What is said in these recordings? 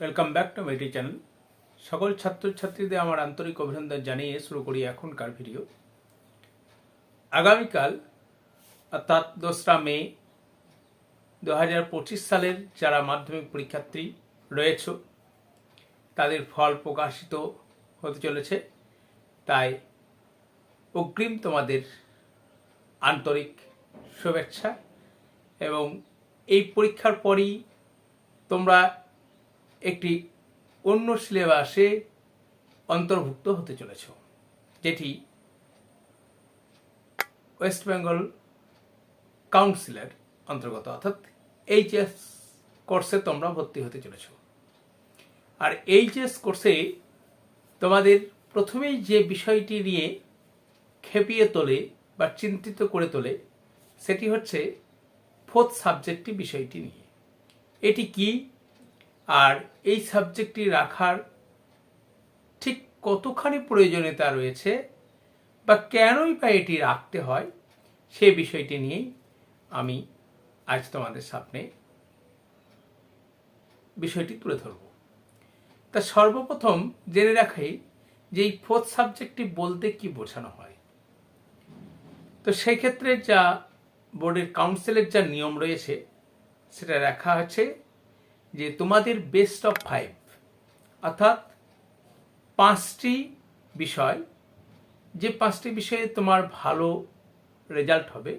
Welcome back to মেটি channel সকল ছাত্রছাত্রীদের আমার আন্তরিক অভিনন্দন জানিয়ে শুরু করি এখনকার ভিডিও আগামীকাল, অর্থাৎ দোসরা মে দু হাজার পঁচিশ সালের যারা মাধ্যমিক পরীক্ষার্থী রয়েছে, তাদের ফল প্রকাশিত হতে চলেছে। তাই অগ্রিম তোমাদের আন্তরিক শুভেচ্ছা এবং এই পরীক্ষার পরই তোমরা একটি অন্য সিলেবাসে অন্তর্ভুক্ত হতে চলেছ, যেটি ওয়েস্ট বেঙ্গল কাউন্সিলের অন্তর্গত, অর্থাৎ এইচএস কোর্সে তোমরা ভর্তি হতে চলেছ। আর এইচএস কোর্সে তোমাদের প্রথমেই যে বিষয়টি নিয়ে খেপিয়ে তোলে বা চিন্তিত করে তোলে, সেটি হচ্ছে ফোর্থ সাবজেক্টটি বিষয়টি নিয়ে। এটি কি আর এই সাবজেক্টটি রাখার ঠিক কতখানি প্রয়োজনীয়তা রয়েছে বা কেনই বা এটি রাখতে হয়, সে বিষয়টি নিয়েই আমি আজ তোমাদের সামনে বিষয়টি তুলে ধরব। তা সর্বপ্রথম জেনে রাখাই যে এই ফোর্থ সাবজেক্টটি বলতে কি বোঝানো হয়। তো সেক্ষেত্রে যা বোর্ডের কাউন্সিলের যা নিয়ম রয়েছে, সেটা রাখা আছে যে তোমাদের বেস্ট অফ ফাইভ অর্থাৎ পাঁচটি বিষয়, যে পাঁচটি বিষয়ে তোমার ভালো রেজাল্ট হবে,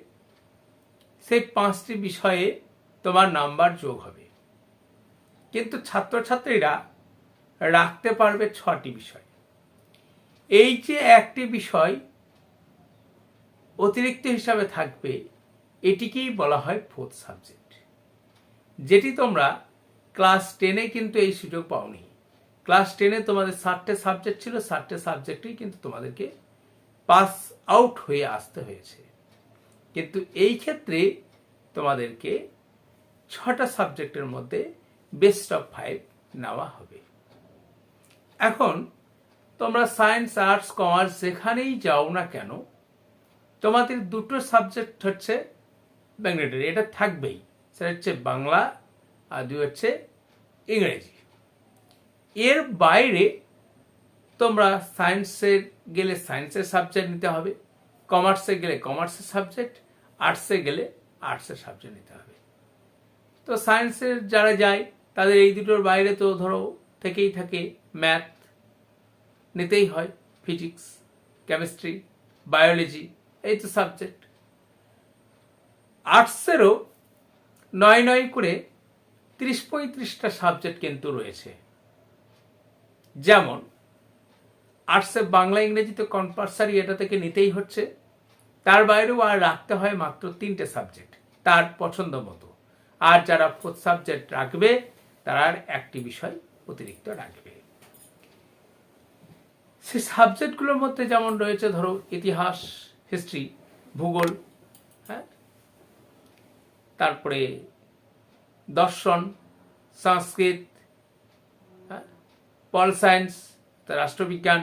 সেই পাঁচটি বিষয়ে তোমার নাম্বার যোগ হবে। কিন্তু ছাত্রছাত্রীরা রাখতে পারবে ছটি বিষয়। এই যে একটি বিষয় অতিরিক্ত হিসাবে থাকবে, এটিকেই বলা হয় ফোর্থ সাবজেক্ট যেটি তোমরা ক্লাস টেনে কিন্তু এই সুযোগ পাওনি। ক্লাস টেনে তোমাদের ষাটটে সাবজেক্ট ছিল ষাটটে সাবজেক্টেই কিন্তু তোমাদেরকে পাস আউট হয়ে আসতে হয়েছে। কিন্তু এই ক্ষেত্রে তোমাদেরকে ছটা সাবজেক্টের মধ্যে বেস্ট অফ ফাইভ নেওয়া হবে। এখন তোমরা সায়েন্স আর্টস কমার্স যেখানেই যাও না কেন, তোমাদের দুটো সাবজেক্ট হচ্ছে ম্যাগনেটারি এটা থাকবেই। সেটা হচ্ছে বাংলা আর দুই হচ্ছে ইংরেজি। এর বাইরে তোমরা সায়েন্সের গেলে সায়েন্সের সাবজেক্ট নিতে হবে কমার্সে গেলে কমার্সের সাবজেক্ট আর্টসে গেলে আর্টসের সাবজেক্ট নিতে হবে। তো সায়েন্সের যারা যায়, তাদের এই দুটোর বাইরে তো ধরো থেকেই থাকে ম্যাথ নিতেই হয় ফিজিক্স কেমিস্ট্রি বায়োলজি এই তো সাবজেক্ট আর্টসেরও নয় নয় করে তিরিশ পঁয়ত্রিশটা সাবজেক্ট কিন্তু রয়েছে। যেমন আর্টসে বাংলা, ইংরেজি তো কম্পালসারি এটা থেকে নিতেই হচ্ছে। তার বাইরেও আর রাখতে হয় মাত্র তিনটে সাবজেক্ট তার পছন্দ মতো। আর যারা ফোর্থ সাবজেক্ট রাখবে, তারা আর একটি বিষয় অতিরিক্ত রাখবে। সেই সাবজেক্টগুলোর মধ্যে যেমন রয়েছে, ধরো ইতিহাস হিস্ট্রি ভূগোল হ্যাঁ? তারপরে দর্শন, সংস্কৃত পল সায়েন্স, রাষ্ট্রবিজ্ঞান,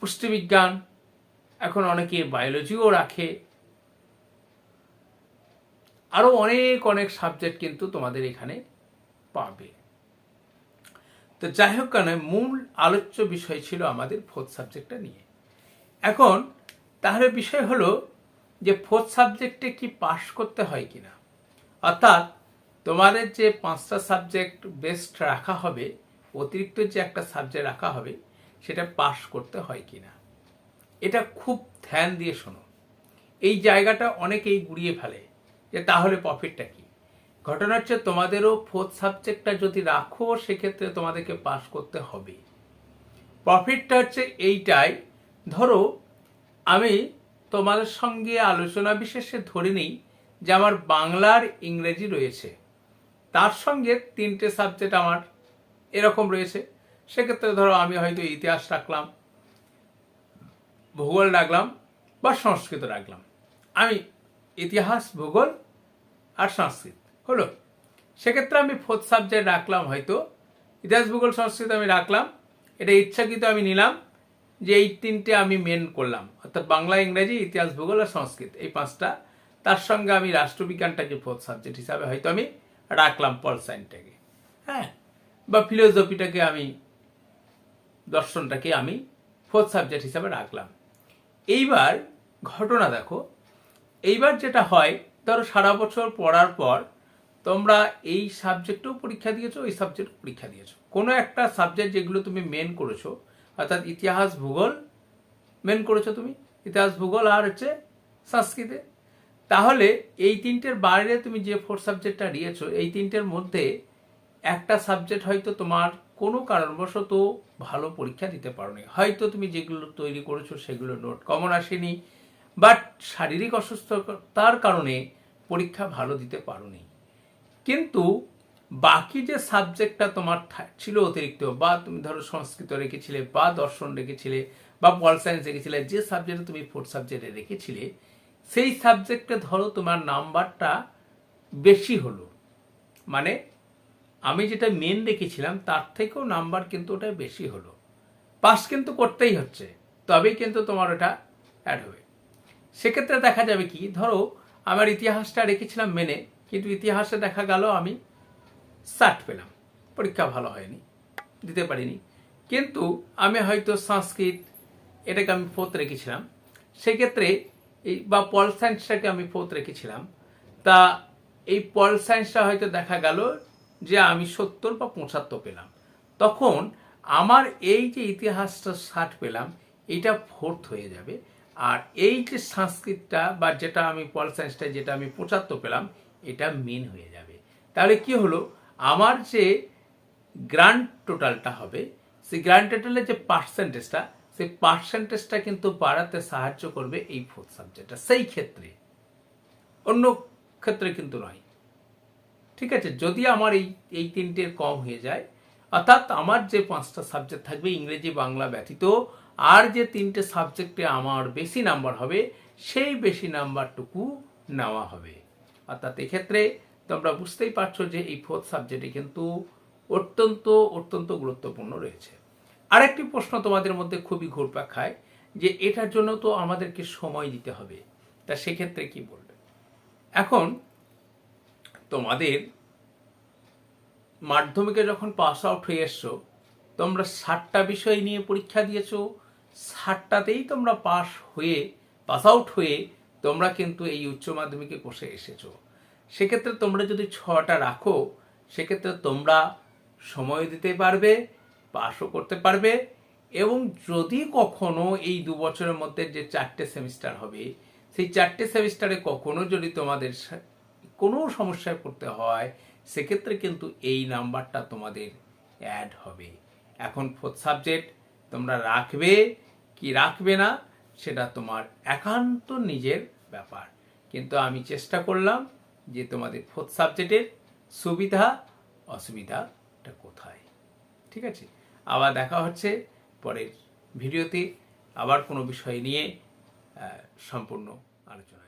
পুষ্টিবিজ্ঞান, এখন অনেকে বায়োলজিও রাখে। আরও অনেক অনেক সাবজেক্ট কিন্তু তোমাদের এখানে পাবে। তো যাই হোক কেন, মূল আলোচ্য বিষয় ছিল আমাদের ফোর্থ সাবজেক্টটা নিয়ে। এখন তাহলে বিষয় হলো যে ফোর্থ সাবজেক্টে কি পাশ করতে হয় কিনা? অর্থাৎ তোমাদের যে পাঁচটা সাবজেক্ট বেস্ট রাখা হবে, অতিরিক্ত যে একটা সাবজেক্ট রাখা হবে, সেটা পাশ করতে হয় কিনা এটা খুব ধ্যান দিয়ে শোনো। এই জায়গাটা অনেকেই গুড়িয়ে ফেলে যে তাহলে প্রফিটটা কি? ঘটনা হচ্ছে তোমাদেরও ফোর্থ সাবজেক্টটা যদি রাখো, সেক্ষেত্রে তোমাদেরকে পাশ করতে হবে। প্রফিটটা হচ্ছে এইটাই, ধরো আমি তোমাদের সঙ্গে আলোচনা বিশেষে ধরে নিই যে আমার বাংলার ইংরেজি রয়েছে। তার সঙ্গে তিনটে সাবজেক্ট আমার এরকম রয়েছে। সেক্ষেত্রে ধরো আমি হয়তো ইতিহাস রাখলাম, ভূগোল রাখলাম বা সংস্কৃত রাখলাম। আমি ইতিহাস, ভূগোল আর সংস্কৃত, হলো? সেক্ষেত্রে আমি ফোর্থ সাবজেক্ট রাখলাম হয়তো, ইতিহাস, ভূগোল, সংস্কৃত আমি রাখলাম। এটা ইচ্ছাকৃত আমি নিলাম যে এই তিনটে আমি মেন করলাম। অর্থাৎ বাংলা, ইংরেজি, ইতিহাস, ভূগোল আর সংস্কৃত, এই পাঁচটা তার সঙ্গে আমি রাষ্ট্রবিজ্ঞানটাকে ফোর্থ সাবজেক্ট হিসাবে হয়তো আমি রাখলাম পল সাইনটাকে হ্যাঁ? বা ফিলোসফিটাকে আমি, দর্শনটাকে আমি ফোর্থ সাবজেক্ট হিসাবে রাখলাম। এইবার ঘটনা দেখো। এইবার যেটা হয়, ধরো সারা বছর পড়ার পর তোমরা এই সাবজেক্টেও পরীক্ষা দিয়েছ, এই সাবজেক্ট পরীক্ষা দিয়েছ। কোনো একটা সাবজেক্ট যেগুলো তুমি মেন করেছ, অর্থাৎ ইতিহাস, ভূগোল মেন করেছ তুমি। ইতিহাস, ভূগোল আর হচ্ছে সংস্কৃতে। তাহলে এই তিনটের বাইরে তুমি যে ফোর সাবজেক্টটা নিয়েছো এই তিনটের মধ্যে একটা সাবজেক্ট হয়তো তোমার কোনো কারণবশত ভালো পরীক্ষা দিতে পারোনি। হয়তো তুমি যেগুলো তৈরি করেছ সেগুলো নোট কমন আসেনি বাট শারীরিক অসুস্থতার কারণে পরীক্ষা ভালো দিতে পারোনি। কিন্তু বাকি যে সাবজেক্টটা তোমার ছিল অতিরিক্ত, বা তুমি ধরো সংস্কৃত রেখেছিলে, বা দর্শন রেখেছিলে, বা পল সায়েন্স রেখেছিলে, যে সাবজেক্টে তুমি ফোর্থ সাবজেক্টে রেখেছিলে সেই সাবজেক্টে ধরো তোমার নাম্বারটা বেশি হলো। মানে আমি যেটা মেন রেখেছিলাম তার থেকেও নাম্বার কিন্তু ওটা বেশি হলো। পাস কিন্তু করতেই হচ্ছে, তবেই কিন্তু তোমার ওটা অ্যাড হবে। সেক্ষেত্রে দেখা যাবে কি, ধরো আমার ইতিহাসটা রেখেছিলাম মেনে কিন্তু ইতিহাসে দেখা গেল আমি ষাট পেলাম। পরীক্ষা ভালো হয়নি, দিতে পারিনি। কিন্তু আমি হয়তো সংস্কৃত, এটাকে আমি ফোর্থ রেখেছিলাম। সেক্ষেত্রে এই বা পল সায়েন্সটাকে আমি ফোর্থ রেখেছিলাম। তা এই পল সায়েন্সটা হয়তো দেখা গেল যে আমি সত্তর বা পঁচাত্তর পেলাম। তখন আমার এই যে ইতিহাসটা ষাট পেলাম, এটা ফোর্থ হয়ে যাবে। আর এই যে সংস্কৃতটা বা যেটা আমি পল সায়েন্সটা যেটা আমি পঁচাত্তর পেলাম, এটা মেন হয়ে যাবে। তাহলে কি হলো? আমার যে গ্র্যান্ড টোটালটা হবে, সেই গ্র্যান্ড টোটালের যে পার্সেন্টেজটা সেই পার্সেন্টেজটা কিন্তু বাড়াতে সাহায্য করবে এই ফোর্থ সাবজেক্টটা সেই ক্ষেত্রে, অন্য ক্ষেত্রে কিন্তু নয়। ঠিক আছে? যদি আমার এই এই তিনটের কম হয়ে যায়, অর্থাৎ আমার যে পাঁচটা সাবজেক্ট থাকবে, ইংরেজি, বাংলা ব্যতীত, আর যে তিনটে সাবজেক্টে আমার বেশি নাম্বার হবে, সেই বেশি নাম্বারটুকু নেওয়া হবে। অর্থাৎ এক্ষেত্রে তোমরা বুঝতেই পারছ যে এই ফোর্থ সাবজেক্টে কিন্তু অত্যন্ত অত্যন্ত গুরুত্বপূর্ণ রয়েছে। আরেকটি প্রশ্ন তোমাদের মধ্যে খুবই ঘুরপাক খায় যে এটার জন্য তো আমাদেরকে সময় দিতে হবে। তা সেক্ষেত্রে কি বলবে? এখন তোমাদের মাধ্যমিকে যখন পাস আউট হয়ে এসছো, তোমরা ষাটটা বিষয় নিয়ে পরীক্ষা দিয়েছ। ষাটটাতেই তোমরা পাস হয়ে পাস আউট হয়ে তোমরা কিন্তু এই উচ্চ মাধ্যমিকে বসে এসেছ। সেক্ষেত্রে তোমরা যদি ছটা রাখো, সেক্ষেত্রে তোমরা সময় দিতে পারবে। পাসও করতে পারবে এবং যদি কখনো এই দু বছরের মধ্যে যে চারটে সেমিস্টার হবে, সেই চারটে সেমিস্টারে কখনো যদি তোমাদের কোনো সমস্যায় পড়তে হয়, সেক্ষেত্রে কিন্তু এই নাম্বারটা তোমাদের অ্যাড হবে। এখন ফোর্থ সাবজেক্ট তোমরা রাখবে কি রাখবে না, সেটা তোমার একান্ত নিজের ব্যাপার। কিন্তু আমি চেষ্টা করলাম যে তোমাদের ফোর্থ সাবজেক্টের সুবিধা, অসুবিধাটা কোথায়? ঠিক আছে? আবার দেখা হচ্ছে পরের ভিডিওতে। আবার কোনো বিষয় নিয়ে সম্পূর্ণ আলোচনা।